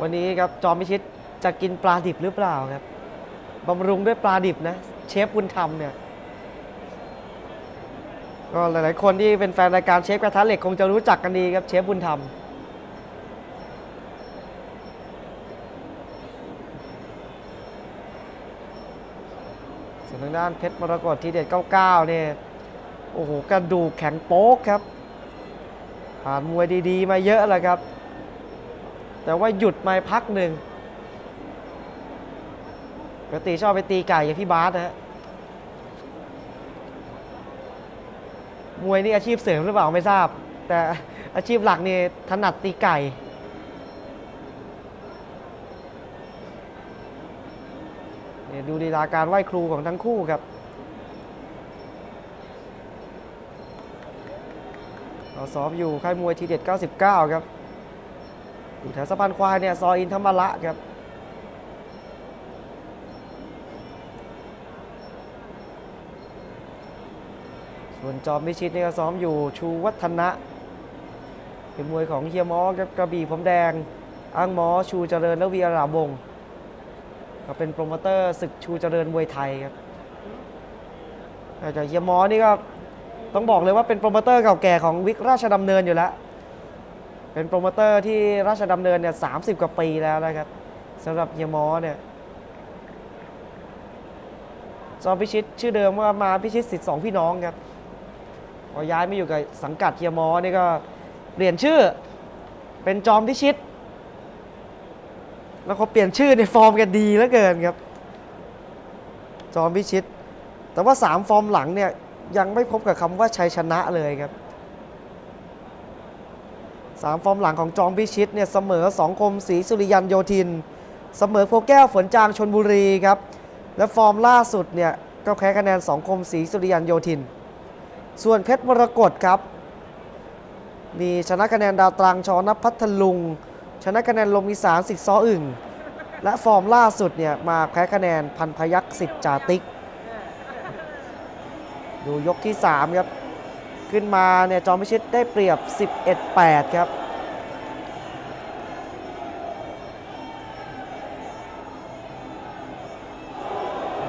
วันนี้ครับจอมพิชิตจะกินปลาดิบหรือเปล่าครับบำรุงด้วยปลาดิบนะ เชฟบุญธรรมเนี่ยก็หลาย ๆ คนที่เป็นแฟนรายการเชฟกระทะเหล็กคงจะรู้จักกันดีครับเชฟบุญธรรมส่วนทางด้านเพชรมรกตที่เด็ด 99 เนี่ย โอ้โห กระดูกแข็งโป๊กครับ ผ่านมวยดี ๆ มาเยอะแล้วครับ แต่ว่าหยุดมาพักหนึ่งปกติชอบไปตีไก่กับพี่บาสนะฮะมวยนี่อาชีพเสริมหรือเปล่าไม่ทราบ แต่อาชีพหลักนี่ถนัดตีไก่เนี่ยดูดีลาการไหว้ครูของทั้งคู่ครับเราซ้อมอยู่ค่ายมวยทีเด็ด 99 ครับ อยู่แถวสะพานควายเนี่ยซอยอินธรรมระครับส่วนจอมพิชิตนี่ก็ซ้อมอยู่ชูวัฒนะ เป็นมวยของเฮียมอครับกระบี่ผมแดง อ้างหมอชูเจริญและวีอาราบงศ์ก็เป็นโปรโมเตอร์ศึกชูเจริญมวยไทยครับแต่เฮียมอนี่ก็ต้องบอกเลยว่าเป็นโปรโมเตอร์เก่าแก่ของวิกราชดำเนินอยู่แล้ว เป็นโปรโมเตอร์ที่ราชดำเนินเนี่ยสามสิบกว่าปีแล้วนะครับสำหรับเฮียมอเนี่ยจอมพิชิตชื่อเดิมว่ามาพิชิตสิทธิ์สองพี่น้องครับพอย้ายมาอยู่กับสังกัดเฮียมอนี่ก็เปลี่ยนชื่อ เป็นจอมพิชิต แล้วเขาเปลี่ยนชื่อในฟอร์มกันดีเหลือเกินครับ จอมพิชิต แต่ว่า 3 ฟอร์มหลังเนี่ยยังไม่พบกับคำว่าชัยชนะเลยครับ 3 ฟอร์มหลังของจอมพิชิตเนี่ยเสมอสองคมศรีสุริยันโยธิน เสมอโพแก้วฝนจางชนบุรีครับ และฟอร์มล่าสุดเนี่ยก็แพ้คะแนนสองคมศรีสุริยันโยธิน ส่วนเพชรมรกตครับ มีชนะคะแนนดาวตรังชอนพัทลุง ชนะคะแนนลมอีสานสิทธิ์ซออึ่ง และฟอร์มล่าสุดเนี่ยมาแพ้คะแนนพันพยักษ์สิทธิ์จาติก ดูยกที่ 3 ครับ ขึ้นมาเนี่ยจอมพิชิตได้เปรียบ 11-8 ครับ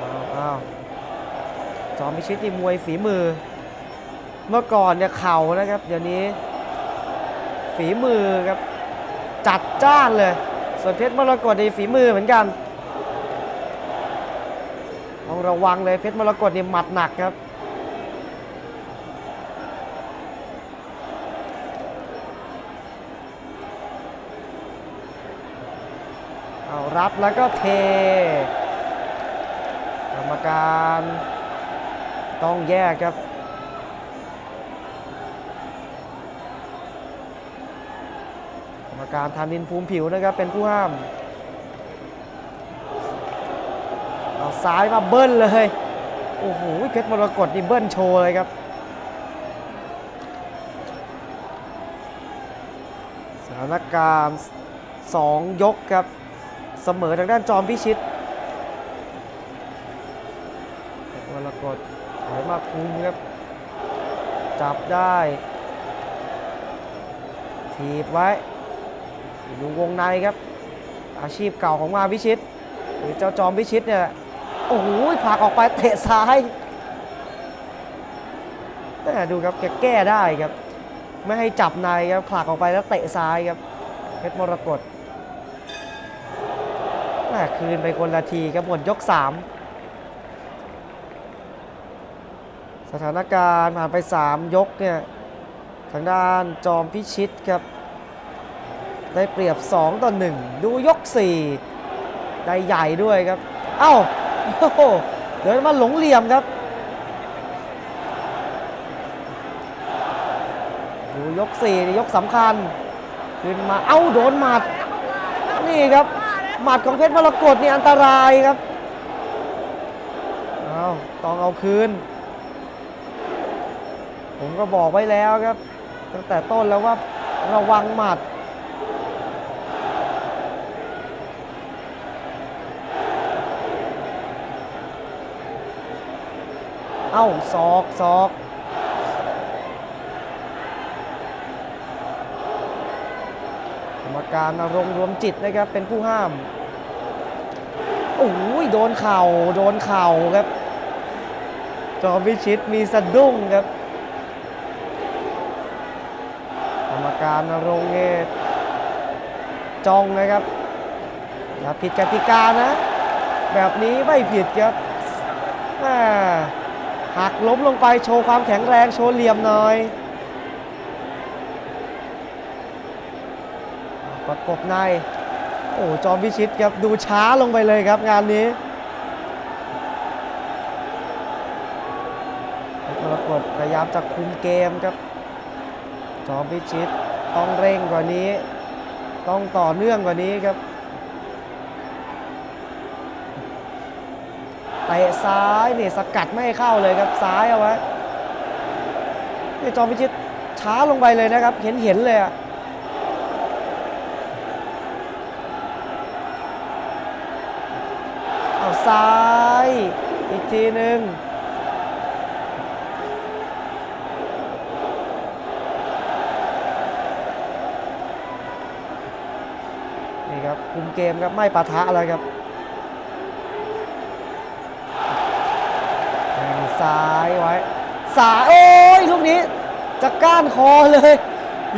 อ้าวอ้าวจอมพิชิตนี่มวยฝีมือ เมื่อก่อนเนี่ยเข่านะครับ เดี๋ยวนี้ ฝีมือครับ จัดจ้านเลย ส่วนเพชรมรกตในฝีมือเหมือนกัน ต้องระวังเลยเพชรมรกตนี่หมัดหนักครับ รับแล้วก็เท กรรมการต้องแยกครับกรรมการธานินภูมิผิวนะครับเป็นผู้ห้ามเอาซ้ายมาเบิ้ลเลยโอ้โหเพชรมรกตนี่เบิ้ลโชว์เลยครับสถานการณ์ 2 ยกครับ เสมอทางด้านจอมพิชิตเพชรมรกตถอยมาคุมครับ จับได้ ถีบไว้ อยู่วงในครับ อาชีพเก่าของมาพิชิต หรือเจ้าจอมพิชิตเนี่ยโอ้โหผลักออกไปเตะซ้ายแต่ดูครับแกแก้ได้ครับ ไม่ให้จับในครับผลักออกไปแล้วเตะซ้ายครับเพชรมรกต คืนไปคนละทีครับหมดยก 3 สถานการณ์ผ่านไป 3 ยกเนี่ยทางด้านจอมพิชิตครับ ได้เปรียบ 2 ต่อ 1 ดูยก 4 ได้ใหญ่ด้วยครับ เอ้าโอ้โหเดินมาหลงเหลี่ยมครับ ดูยก4ี่ยกสำคัญ ขึ้นมาเอ้าโดนหมัด นี่ครับ หมัดของเพชรมรกตนี่อันตรายครับเอ้าต้องเอาคืน ผมก็บอกไว้แล้วครับ ตั้งแต่ต้นแล้วว่าระวังหมัดเอ้าศอกศอก รรมการนรงค์รวมจิตนะครับเป็นผู้ห้ามโอ้ยโดนเข่าโดนเข่าครับจอมพิชิตมีสะดุ้งครับกรรมการนรงค์เนี่ยจ้องนะครับอย่าผิดกติกานะ แบบนี้ไม่ผิดครับหักล้มลงไปโชว์ความแข็งแรงโชว์เหลี่ยมหน่อย ประ กบใน โอ้จอมพิชิตครับดูช้าลงไปเลยครับงานนี้กรกฎพยายามจะคุมเกมครับ จอมพิชิตต้องเร่งกว่านี้ ต้องต่อเนื่องกว่านี้ครับเตะซ้ายนี่สกัดไม่เข้าเลยครับซ้ายเอาไว้จอมพิชิตช้าลงไปเลยนะครับ เห็นเห็นเลยอะ ซ้าย อีกทีหนึ่งนี่ครับคุมเกมครับไม่ปะทะอะไรครับแทงซ้ายไว้สายโอ้ยลูกนี้จะก้านคอเลย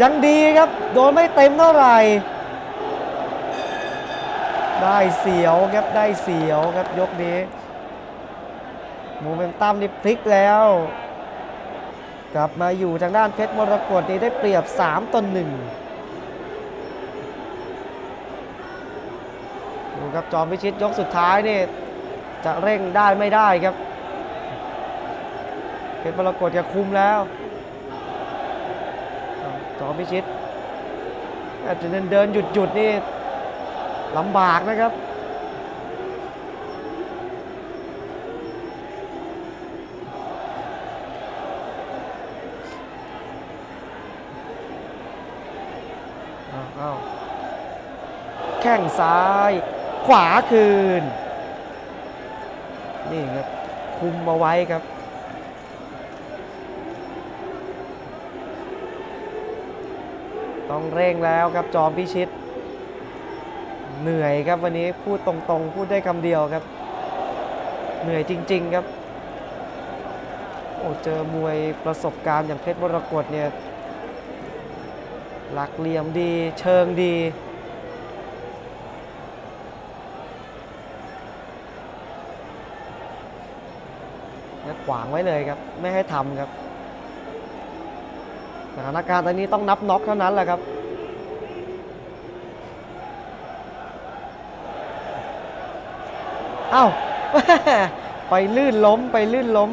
ยังดีครับ โดนไม่เต็มเท่าไหร่ ได้เสียวครับได้เสียวครับยกนี้โมเมนตัมนี่พลิกแล้ว กลับมาอยู่ทางด้านเพชรมรกตนี่ได้เปรียบ 3ต่อ1ดูครับจอมพิชิตยกสุดท้ายนี่จะเร่งได้ไม่ได้ครับ เพชรมรกตจะคุมแล้วจอมพิชิตอาจจะเดินเดินหยุดหยุดนี่ ลำบากนะครับอ้าวแข้งซ้าย ขวาคืน นี่ครับ คุมมาไว้ครับ ต้องเร่งแล้วครับจอมพิชิต เหนื่อยครับวันนี้พูดตรงๆ พูดได้คำเดียวครับ เหนื่อยจริง ๆครับ โอ้เจอมวยประสบการณ์อย่างเพชรมรกตเนี่ยหลักเหลี่ยมดีเชิงดีและขวางไว้เลยครับ ไม่ให้ทำครับสถานการณ์ตอนนี้ต้องนับน็อกเท่านั้นแหละครับ อ้าไปลื่นล้มไปลื่นล้ม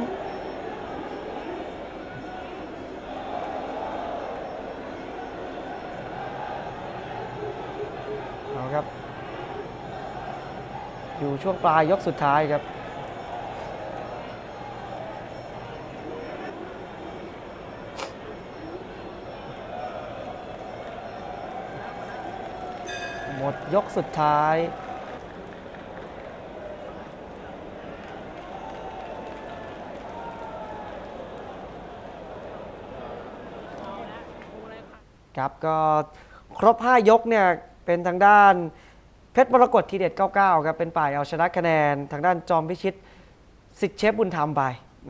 เอาครับ อยู่ช่วงปลายยกสุดท้ายครับหมดยกสุดท้าย ครับก็ครบ 5 ยกเนี่ยเป็นทางด้านเพชรมรกตทีเด็ด 99 ครับ เป็นฝ่ายเอาชนะคะแนน ทางด้านจอมพิชิตสิทธิ์เชฟบุญธรรมไป